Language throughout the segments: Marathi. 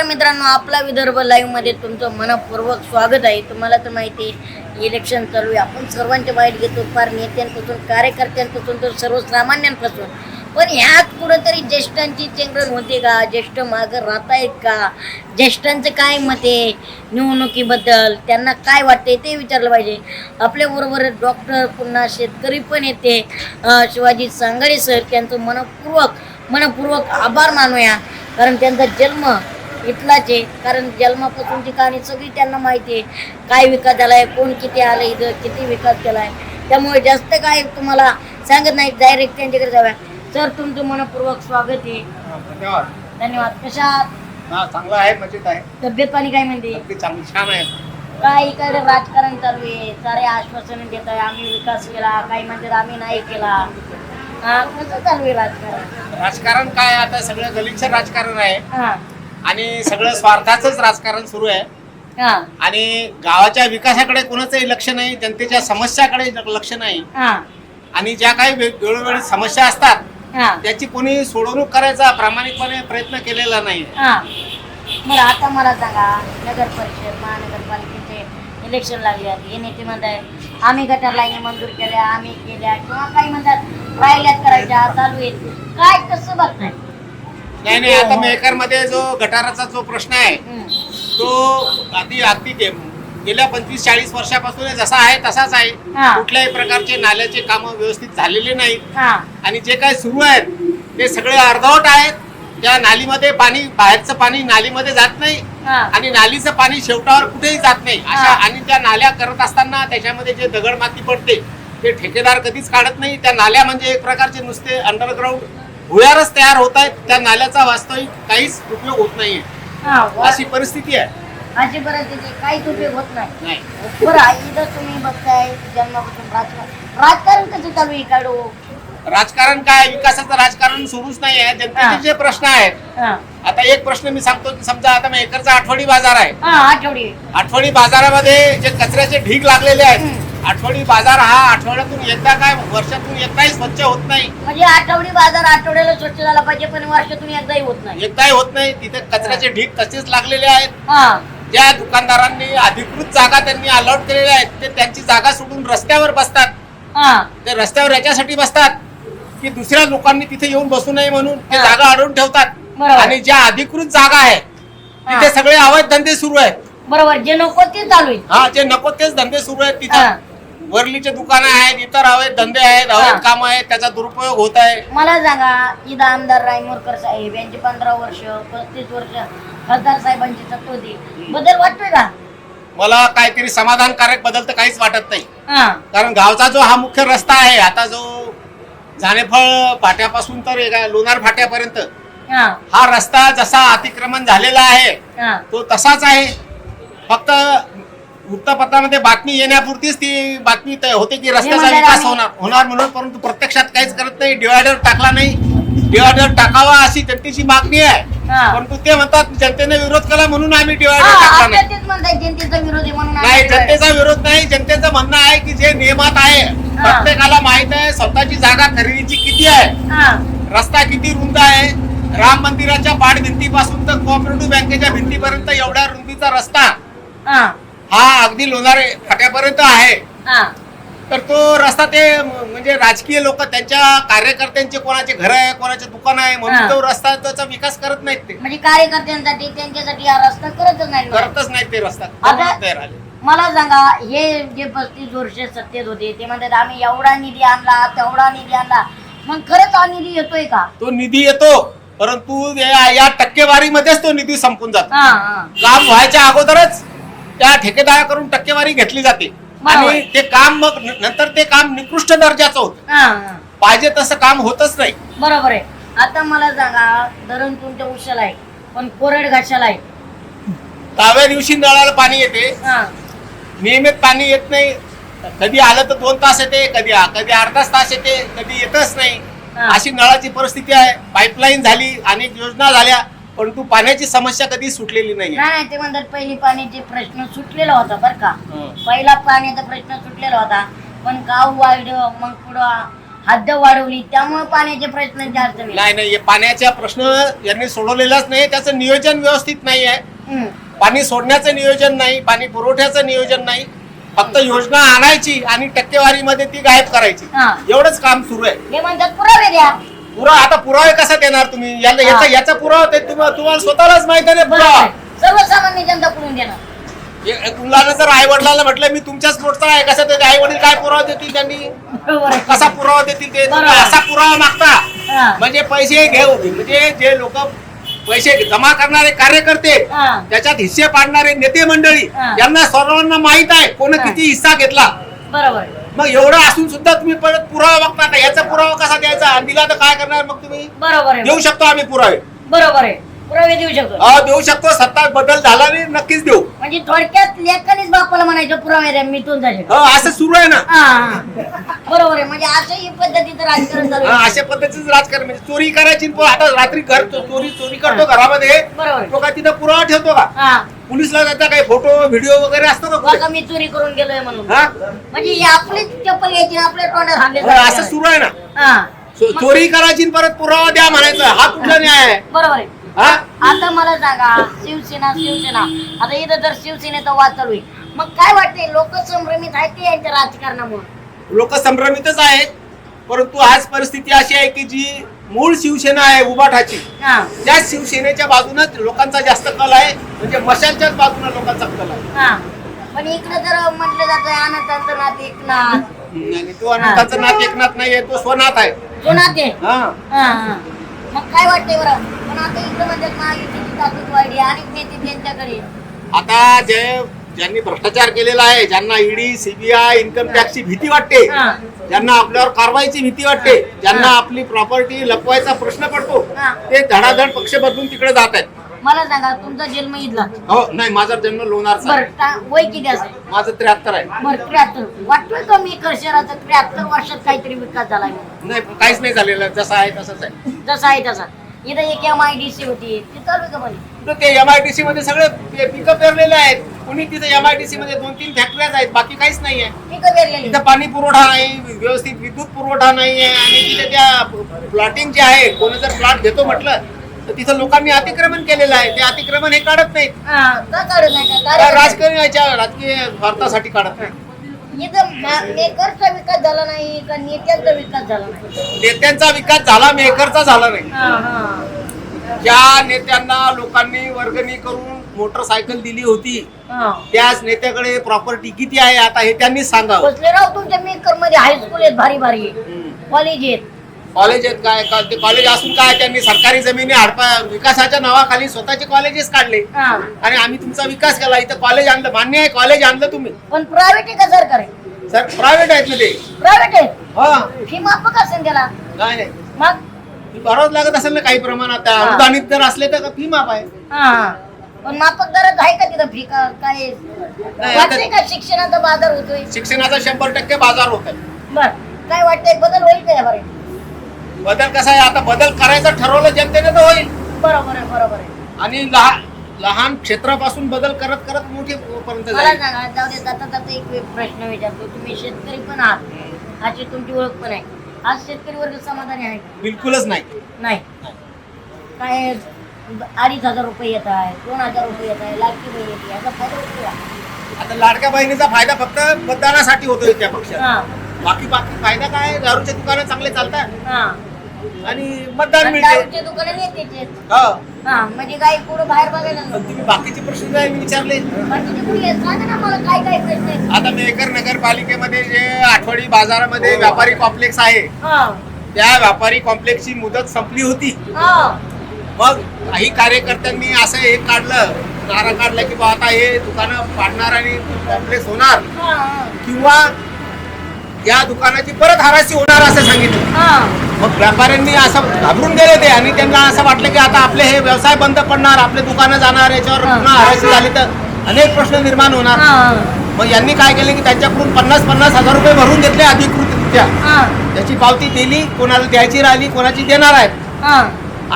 नमस्कार मित्रांनो आपला विदर्भ लाईव्हमध्ये तुमचं मनपूर्वक स्वागत आहे. तुम्हाला तर माहिती आहे इलेक्शन चालू आहे. आपण सर्वांच्या बाहेर घेतो फार नेत्यांपासून कार्यकर्त्यांपासून तर सर्वसामान्यांपासून. पण ह्यात कुठंतरी ज्येष्ठांची चेंगरण होते का? ज्येष्ठ मागं राहत आहेत का? ज्येष्ठांचं काय मत आहे निवडणुकीबद्दल? त्यांना काय वाटते ते विचारलं पाहिजे. आपल्याबरोबर डॉक्टर पुन्हा शेतकरी पण येते. शिवाजी सांगळे सर त्यांचं मनपूर्वक मनपूर्वक आभार मानूया. कारण त्यांचा जन्म इथलाच आहे कारण जन्मापासूनची कहाणी सगळी त्यांना माहिती आहे. काय विकास झाला आहे कोण किती आलं इथं किती विकास केला आहे त्यामुळे जास्त काय तुम्हाला सांगत नाही डायरेक्ट त्यांच्याकडे जाऊया. सर तुमचं मनपूर्वक स्वागत आहे. धन्यवाद. धन्यवाद. कशा चांगला आहे मजेत आहे. तब्येत पाणी काय म्हणते? चांगली छान आहे. काय इकडे राजकारण चालू आहे. सारे आश्वासन देत आहे आम्ही विकास केला काही म्हणतात आम्ही नाही केला. हा, कसं चालू आहे राजकारण? राजकारण काय आता सगळं गलिच्छ राजकारण आहे. हा. आणि सगळं स्वार्थाचंच राजकारण सुरू आहे. हा. आणि गावाच्या विकासाकडे कोणाचंही लक्ष नाही जनतेच्या समस्याकडे लक्ष नाही. हा. आणि ज्या काही वे- वेळोवेळी समस्या असतात हा. त्याची कोणी सोडवणूक करायचा प्रामाणिकपणे प्रयत्न केलेला नाही. हा. बरं आता मला सांगा नगर परिषद महानगरपालिकेचे इलेक्शन लागले आहेत. हे नेते म्हणताय आम्ही गटर लाईनी मंजूर केल्या आम्ही केल्या किंवा काही म्हणतात राहिल्यात करायच्या चालू आहेत. काय कसं बघताय? नाही नाही आता मेकरमध्ये जो गटाराचा जो प्रश्न आहे. तो अगदी अगदी गेल्या पंचवीस चाळीस वर्षापासून जसा आहे तसाच आहे. कुठल्याही प्रकारचे नाल्याचे कामं व्यवस्थित झालेले नाहीत. आणि जे काय सुरू आहेत ते सगळे अर्धवट आहेत. त्या नालीमध्ये पाणी बाहेरचं पाणी नालीमध्ये जात नाही. आणि नालीचं पाणी शेवटावर कुठेही जात नाही. अशा. आणि त्या नाल्या करत असताना त्याच्यामध्ये जे दगड माती पडते ते ठेकेदार कधीच काढत नाही. त्या नाल्या म्हणजे एक प्रकारचे नुसते अंडरग्राऊंड भुयारच तयार होत आहेत. त्या नाल्याचा वास्तविक काहीच उपयोग होत नाहीये. हा वा- अशी परिस्थिती आहे. अशी परिस्थिती काहीच उपयोग होत नाही. नाही. बरं इथं तुम्ही बघताय जन्मापासून राजकारण राजकारण कसं चालू आहे काढू? राजकारण काय? विकासाचं राजकारण सुरूच नाही आहे. हा. जनतेचे जे प्रश्न आहेत. हा. आता एक प्रश्न मी सांगतो की समजा आता मेकरचा आठवडी बाजार आहे. हा आठवडी. आठवडी बाजारामध्ये जे कचऱ्याचे ढीग लागलेले आहेत. आठवडी बाजार हा आठवड्यातून एकदा काय वर्षातून एकदाही स्वच्छ होत नाही. म्हणजे आठवडी बाजार आठवड्याला स्वच्छ झाला पाहिजे पण वर्षातून एकदाही होत नाही. एकदाही होत नाही. तिथे कचऱ्याचे ढीग तसेच लागलेले आहेत. हा. ज्या दुकानदारांनी अधिकृत जागा त्यांनी अलॉट केलेल्या आहेत ते त्यांची जागा सोडून रस्त्यावर बसतात. हा. ते रस्त्यावर याच्यासाठी बसतात की दुसऱ्या लोकांनी तिथे येऊन बसू नये म्हणून ते हा. जागा अडवून ठेवतात. बरोबर. आणि ज्या अधिकृत जागा आहेत हा. तिथे सगळे अवैध धंदे सुरू आहेत. बरोबर. जे नको ते चालू आहे हा जे नको तेच धंदे सुरू आहेत हा. तिथं वरलीचे दुकानं आहेत इतर अवैध धंदे आहेत हा. अवैध काम आहेत त्याचा दुरुपयोग होत आहे. मला सांगा इथं आमदार रायमोरकर साहेब यांची पंधरा वर्ष पस्तीस वर्ष खासदार साहेबांची होती. बदल वाटतोय का? मला काहीतरी समाधानकारक बदल तर काहीच वाटत नाही. कारण गावचा जो हा मुख्य रस्ता आहे आता जो जानेफळ फाट्यापासून तर लोणार फाट्यापर्यंत हा. हा रस्ता जसा अतिक्रमण झालेला आहे तो तसाच आहे. फक्त वृत्तपत्रामध्ये बातमी येण्यापुरतीच ती बातमी त- होते की रस्त्याचा विकास आम्ही- होणार होणार म्हणून परंतु प्रत्यक्षात काहीच करत नाही. डिवायडर टाकला नाही. डिवायडर टाकावा अशी जनतेची मागणी आहे. हा. परंतु ते म्हणतात जनतेने विरोध केला म्हणून आम्ही डिवायडर टाकला नाही. तेच म्हणताय जनतेचा विरोध आहे म्हणून नाही आम्ही जनतेचा विरोध नाही. जनतेचं म्हणणं आहे की जे नियमात आहे प्रत्येकाला माहीत आहे स्वतःची जागा खरेदीची किती आहे? हा. रस्ता किती रुंद आहे? राम मंदिराच्या पाठभिंतीपासून तर कोऑपरेटिव्ह बँकेच्या भिंतीपर्यंत एवढ्या रुंदीचा रस्ता. हा. हा अगदी लोणारे फाट्यापर्यंत आहे. हा. तर तो रस्ता ते म्हणजे राजकीय लोक त्यांच्या कार्यकर्त्यांचे कोणाचे घर आहे कोणाचे दुकान आहे म्हणून. तो रस्ता त्याचा विकास करत नाहीत ते. म्हणजे कार्यकर्त्यांसाठी त्यांच्यासाठी हा रस्ता करतच नाही करतच नाहीत ते रस्ता. आता- नाही राहिले. मला सांगा हे जे पस्तीस वर्ष सत्तेत होते ते म्हणतात आम्ही एवढा निधी आणला तेवढा निधी आणला. मग खरंच हा निधी येतोय का? तो निधी येतो परंतु या या टक्केवारीमध्येच तो निधी संपून जातो. हा हा. काम व्हायच्या अगोदरच त्या ठेकेदाराकडून टक्केवारी घेतली जाते. आणि ते काम मग नंतर ते काम निकृष्ट दर्जाचं होतं. हा. पाहिजे तसं काम होतच नाही. बरोबर आहे. आता मला सांगा धरण तुमच्या उशाला आहे पण कोरड घाशाला आहे. दहाव्या दिवशी नळाला पाणी येते. हा. नियमित पाणी येत नाही. कधी आलं तर दोन तास येते कधी कधी अर्धाच तास येते कधी येतच नाही. हा. अशी नळाची परिस्थिती आहे. पाईपलाईन झाली अनेक योजना झाल्या. परंतु पाण्याची समस्या कधी सुटलेली नाही नाही नाही ते म्हणतात पहिली पाण्याचे प्रश्न सुटलेला होता बरं का. हं. पहिला पाण्याचा प्रश्न सुटलेला होता पण गाव वाढलं मग पुढं हद्द वाढवली त्यामुळे पाण्याचे प्रश्न जास्त नाही नाही नाही हे पाण्याचा प्रश्न यांनी सोडवलेलाच नाही त्याचं नियोजन व्यवस्थित नाही आहे. हम्म. पाणी सोडण्याचं नियोजन नाही पाणी पुरवठ्याचं नियोजन नाही फक्त योजना आणायची आणि टक्केवारीमध्ये ती गायब करायची. हा. एवढंच काम सुरू आहे. हे म्हणतात पुरावे द्या. पुरा आता पुरावे कसा देणार तुम्ही याला याचा. याचा पुरावा ते तुम्हा- तुम्हाला स्वतःलाच माहीत आहे ना बरोबर पुरावा. सर्वसामान्य जनता करून देणार मुलानं जर आई वडिलांना म्हटलं मी तुमच्याच पोटचा आहे कसं ते आई वडील काय पुरावा देतील त्यांनी बरोबर आहे कसा पुरावा देतील ते तुम्ही बरोबर. असा पुरावा मागता हा. म्हणजे पैसे घेऊ म्हणजे जे लोक पैसे जमा करणारे कार्यकर्ते हा. त्याच्यात हिस्से पाडणारे नेते मंडळी हा. यांना सर्वांना माहीत आहे कोण हा. किती हिस्सा घेतला बरोबर आहे. मग एवढं असून सुद्धा तुम्ही परत पुरावा मागता याचा पुरावा कसा द्यायचा? आणि दिला तर काय करणार मग तुम्ही? बरोबर आहे. देऊ शकतो आम्ही पुरावे. बरोबर आहे. पुरावे देऊ शकतो. हा देऊ शकतो. सत्ता बदल झाला नाही नक्कीच देऊ. म्हणजे थोडक्यात लेखानेच बापाला म्हणायचं पुरावे द्या मी हा, असं सुरू आहे ना? हा. बरोबर आहे. म्हणजे असं ही पद्धतीचं राजकारण चालू हा, आहे. अशा पद्धतीचं राजकारण. म्हणजे चोरी करायची पण आता रात्री घर चोरी चोरी करतो घरामध्ये. बरोबर. तो काय तिथं पुरावा ठेवतो का? हा. पोलिसला त्याचा काही फोटो व्हिडिओ वगैरे असतो का बघा? मी चोरी करून गेलोय म्हणून. हा? म्हणजे ही आपलीच चप्पल घ्यायची आणि आपल्या तोंडात हाणले हा, असं सुरू आहे ना? हा. चो- चोरी करायची आणि परत पुरावा द्या म्हणायचं. हा कुठला न्याय आहे? बरोबर आहे. हा? आता मला सांगा शिवसेना शिवसेना. आता इथं जर शिवसेनेचा वाद चालू आहे मग काय वाटतंय? लोक संभ्रमित आहेत ते यांच्या राजकारणामुळे? लोक संभ्रमितच आहेत परंतु आज परिस्थिती अशी आहे की जी मूळ शिवसेना आहे उबाठाची हा. त्या शिवसेनेच्या बाजूनच लोकांचा जास्त कल आहे म्हणजे मशालच्याच बाजूने लोकांचा कल आहे. हा. पण इकडे जर म्हटलं जातं अनंतांचं नात एकनाथ. आणि तो अनंताचा नाथ एकनाथ नाहीये तो स्वनाथ आहे. जो नाते हा. हा हा. मग काय वाटतंय बरं पण आता इकडे म्हणतात महायुतीची ताकद वाढली अनेक नेते त्यांच्याकडे आता जे ज्यांनी भ्रष्टाचार केलेला आहे ज्यांना ईडी सीबीआय इन्कम टॅक्सची भीती वाटते. ज्यांना आपल्यावर कारवाईची भीती वाटते ज्यांना. आपली प्रॉपर्टी लपवायचा प्रश्न पडतो. ते धडाधड पक्ष बदलून तिकडे जात आहेत मला सांगा तुमचा जन्म इथला? हो नाही माझा जन्म लोणारचा बरं आहे. का- वय किती असेल माझं त्र्याहत्तर आहे. बरं त्र्याहत्तर. वाटतोय का मी शहराचा त्र्याहत्तर वर्षात काहीतरी विकास झाला आहे नाही काहीच नाही झालेलं जसं आहे तसंच आहे. जसा आहे तसा. इथं एक एम आय डी सी होती. ती चालू आहे का पण? तर ते एमआयडीसी मध्ये सगळे पिकअप पेरलेले आहेत. कुणी तिथे एमआयडीसी मध्ये दोन तीन फॅक्टरीज आहेत बाकी काहीच नाही आहे का पेरलेली. तिथं पाणी पुरवठा नाही व्यवस्थित विद्युत पुरवठा नाही आहे आणि तिथे त्या प्लॉटिंग जे आहे कोणी जर प्लॉट घेतो म्हटलं तर तिथं लोकांनी अतिक्रमण केलेलं आहे. ते अतिक्रमण हे काढत नाहीत. का. राजकारणाच्या राजकीय स्वार्थासाठी काढत नाही इथं मा- मेकरचा विकास झाला नाही का नेत्यांचा विकास झाला नाही? नेत्यांचा विकास झाला मेकरचा झाला नाही. हा, हा. ज्या नेत्यांना लोकांनी वर्गणी करून मोटरसायकल दिली होती हा. त्याच नेत्याकडे प्रॉपर्टी किती आहे आता हे त्यांनी सांगावं. बसले राव तुमच्या मेकरमध्ये हायस्कूल आहेत भारी भारी. कॉलेज आहेत. कॉलेज आहेत काय का- ते कॉलेज असून काय त्यांनी सरकारी जमिनी हडपा विकासाच्या नावाखाली स्वतःचे कॉलेजेस काढले. हा. आणि आम्ही तुमचा विकास केला. इथं कॉलेज आणलं मान्य आहे कॉलेज आणलं तुम्ही. पण प्रायव्हेट आहे का सरकार? आहे सर प्रायव्हेट आहेत ना ते. प्रायव्हेट आहे? हा. फी माफक असेल त्याला? नाही नाही. मग? भरावंच लागत असेल ना काही प्रमाणात. त्या हा. अनुदानित जर असले तर फी माफ आहे. हा. पण माफक दरात आहे का तिथं फी? का काय? आता- वाटतंय का शिक्षणाचा बाजार होतोय? शिक्षणाचा शंभर टक्के बाजार होत आहे बर. काय वाटतंय? बदल होईल का यावर? बदल कसा आहे? आता बदल करायचं ठरवलं जनतेने तर होईल. बरोबर आहे बरोबर आहे. आणि लहान लहान क्षेत्रापासून बदल करत करत मोठे पर्यंत मला जाईल सांगा जाऊ दे जाता जाता एक प्रश्न विचारतो. तुम्ही शेतकरी पण आहात. अशी तुमची ओळख पण आहे. आज शेतकरी वर्ग समाधानी आहे का? बिलकुलच नाही. नाही. काय अडीच हजार रुपये येत आहे दोन हजार रुपये येत आहे लाखी रुपये येते याचा फायदा होतो का? आता लाडक्या बहिणीचा फायदा फक्त मतदानासाठी होतोय त्या पक्षात. हा. बाकी बाकी फायदा काय? दारूचे दुकानं चांगले चालतात. हा. आणि मतदान मिळते. हो. हा म्हणजे काही पुढे बाहेर बघायला. पण तुम्ही बाकीचे प्रश्न विचारले? कुठे? सांगा ना मला काय काय प्रश्न आहेत. आता मेकर नगरपालिकेमध्ये जे आठवडी बाजारामध्ये व्यापारी कॉम्प्लेक्स आहे हा. त्या व्यापारी कॉम्प्लेक्सची मुदत संपली होती. हा. मग काही कार्यकर्त्यांनी असं हे काढलं नारा काढला की बा आता हे दुकानं पाडणार आणि कॉम्प्लेक्स होणार. हा हा. किंवा या दुकानाची परत हाराशी होणार असं सांगितलं. मग व्यापाऱ्यांनी असं घाबरून गेले ते आणि त्यांना असं वाटलं की आता आपले हे व्यवसाय बंद पडणार आपले दुकानं जाणार याच्यावर. पुन्हा हराशी झाली तर अनेक प्रश्न निर्माण होणार. हा. मग यांनी काय केले की त्यांच्याकडून पन्नास पन्नास हजार रुपये भरून घेतले अधिकृतरित्या. त्याची पावती दिली कोणाला द्यायची राहिली कोणाची देणार आहेत.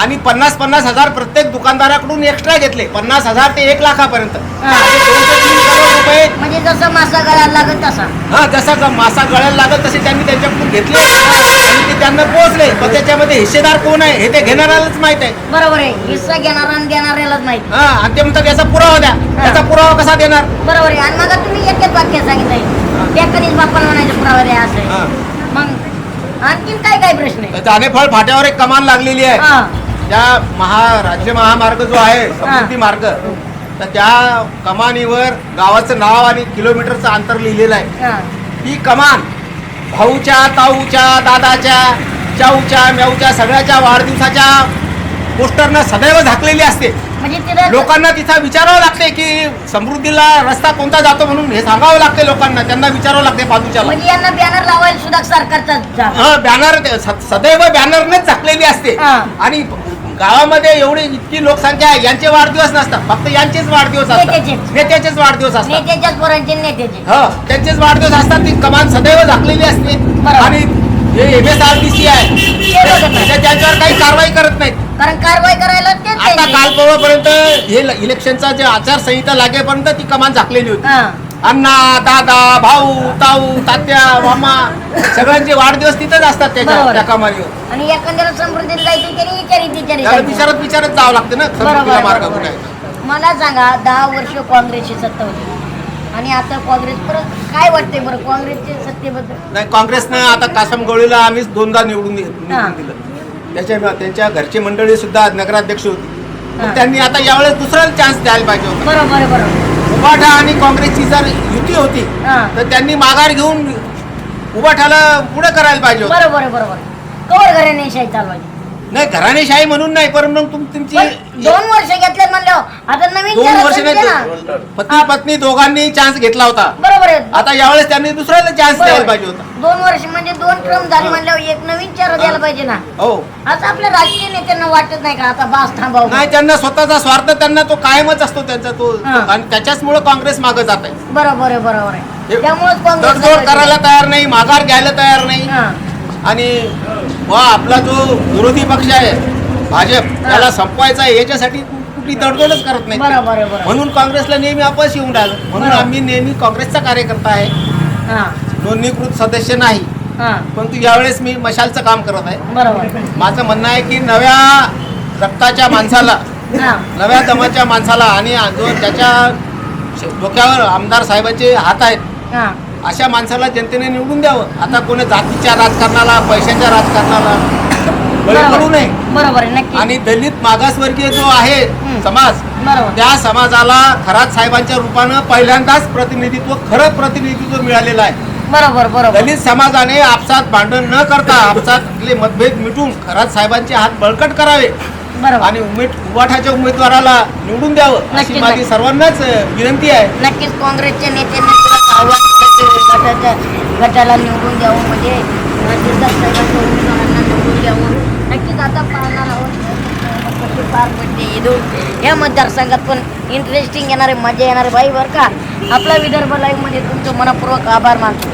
आणि पन्नास पन्नास हजार प्रत्येक दुकानदाराकडून एक्स्ट्रा घेतले. पन्नास हजार ते एक लाखापर्यंत. तीन करोड रुपये म्हणजे जसं मासा गळायला लागत तसा. हा जसा मासा गळायला लागत तसे त्यांनी त्यांच्याकडून घेतले. आणि ते त्यांना पोहोचले. पण त्याच्यामध्ये हिस्सेदार कोण आहे हे ते घेणाऱ्यालाच माहीत आहे. बरोबर आहे. हिस्सा घेणारा आणि देणाऱ्यालाच माहिती. हा आणि ते म्हणतात याचा पुरावा द्या. त्याचा पुरावा कसा देणार? बरोबर आहे. आणि मग तुम्ही एकच वाक्य सांगितलंय. त्या कधीच बाप्पाला म्हणायचं पुरावा द्या असं हा. मग आणखीन काय काय प्रश्न आहे? जानेफळ फाट्यावर एक कमान लागलेली आहे. त्या महा राज्य महामार्ग जो आहे समृद्धी मार्ग तर त्या कमानीवर गावाचं नाव आणि किलोमीटरचं अंतर लिहिलेलं आहे. हा. ती कमान भाऊच्या ताऊच्या दादाच्या चाऊच्या म्याऊच्या सगळ्याच्या वाढदिवसाच्या पोस्टरनं सदैव झाकलेली असते म्हणजे तिथं लोकांना तिथं विचारावं लागते की समृद्धीला रस्ता कोणता जातो म्हणून हे सांगावं लागते लोकांना त्यांना विचारावं लागते बाजूच्याला म्हणजे यांना बॅनर लावायला सुद्धा सरकारचा जागा. हा बॅनर सदैव बॅनरनेच झाकलेली असते हा. आणि गावामध्ये एवढी इतकी लोकसंख्या आहे यांचे वाढदिवस नसतात फक्त यांचेच वाढदिवस असतात नेत्याचेच. नेत्याचेच वाढदिवस असतात नेत्याच्याच पोरांचे नेत्याचे हा त्यांचेच वाढदिवस असतात ती कमान सदैव झाकलेली असते बरोबर. आणि हे M S R T C आहे ते त्यांच्यावर काही कारवाई करत नाहीत. कारण कारवाई करायला तेच आता. काल परवापर्यंत हे ल- इलेक्शनचा जे आचारसंहिता लागेपर्यंत ती कमान झाकलेली होती. हा. अण्णा दादा भाऊ ताऊ तात्या मामा सगळ्यांचे वाढदिवस तिथेच असतात त्याच्या बरोबर. त्या कमानीवर. आणि एखाद्याला समृद्धीला जायचं त्याने विचारी विचारी त्याला विचारत विचारत जावं लागतं ना. समृद्धीला मार्ग बरोबर. कुठे आहे? मला सांगा दहा वर्ष काँग्रेसची सत्ता होती. आणि आता काँग्रेस परत काय वाटतंय बरं काँग्रेसच्या सत्तेबद्दल नाही काँग्रेसनं आता कासम गवळीला आम्हीच दोनदा निवडून दि- हा. निवडून दिलं त्याच्या त्यांच्या घरची मंडळी सुद्धा नगराध्यक्ष होती हा. त्यांनी आता यावेळेस दुसरा चान्स द्यायला पाहिजे होता बरोबर बरोबर उभाठा आणि काँग्रेसची जर युती होती हा. तर त्यांनी माघार घेऊन उभाठाला पुढे करायला पाहिजे होतं बरोबर बरोबर. कवर घराने शाही चालवायची नाही घराणेशाही म्हणून नाही पण मग तुम तुमची पण दोन वर्ष घेतले म्हणल्यावर. आता नवीन दोन वर्ष नाही ना. पती पत्नी दोघांनी चान्स घेतला होता. बरोबर आहे. आता यावेळेस त्यांनी दुसऱ्याला चान्स बरोबर द्यायला. पाहिजे होता. दोन वर्ष म्हणजे दोन ट्रम झाले म्हणल्यावर एक नवीन चेहरा द्यायला पाहिजे ना. हो. आता आपल्या राजकीय नेत्यांना वाटत नाही का? आता बास थांबाव नाही त्यांना स्वतःचा स्वार्थ त्यांना तो कायमच असतो त्यांचा तो. हा. आणि त्याच्याचमुळे काँग्रेस मागे जात आहे बरोबर आहे बरोबर आहे. तडजोड काँग्रेस करायला तयार नाही माघार घ्यायला तयार नाही. हा. आणि वा आपला जो विरोधी पक्ष आहे भाजप त्याला संपवायचा आहे याच्यासाठी कुठली तडजोडच करत नाही. बरोबर आहे बरोबर म्हणून काँग्रेसला नेहमी अपयश येऊन राहिलं. म्हणून. आम्ही नेहमी काँग्रेसचा कार्यकर्ता आहे. हा. नोंदणीकृत सदस्य नाही. हा. परंतु यावेळेस मी मशालचं काम करत आहे. माझं म्हणणं आहे की नव्या रक्ताच्या माणसाला नव्या दमाच्या माणसाला आणि जो त्याच्या डोक्यावर आमदार साहेबांचे हात आहेत अशा माणसाला जनतेने निवडून द्यावं. आता कोणी जातीच्या राजकारणाला पैशाच्या राजकारणाला बळी पडू नये. बरोबर आहे नक्की. आणि दलित मागासवर्गीय जो आहे. समाज बरोबर. त्या समाजाला खरात साहेबांच्या रूपानं पहिल्यांदाच प्रतिनिधित्व खरं प्रतिनिधित्व मिळालेलं आहे. बरोबर बरोबर. दलित समाजाने आपसात भांडण न करता आपसातले मतभेद मिटून खरात साहेबांचे हात बळकट करावे. बरोबर. आणि उमेद उभाठाच्या उमेदवाराला निवडून द्यावं अशी नक्कीच, माझी नक्कीच. सर्वांनाच विनंती आहे. नक्कीच काँग्रेसच्या नेत्यांनी तुला आव्हान केलं गटाच्या गटाला निवडून द्यावं म्हणजे निवडून द्यावं. नक्कीच आता पाहणार आहोत. पार पडते या मतदारसंघात पण इंटरेस्टिंग येणारे मजा येणारे बाई बरं का. आपला विदर्भ लाईव्हमध्ये तुमचं मनपूर्वक आभार मानतो.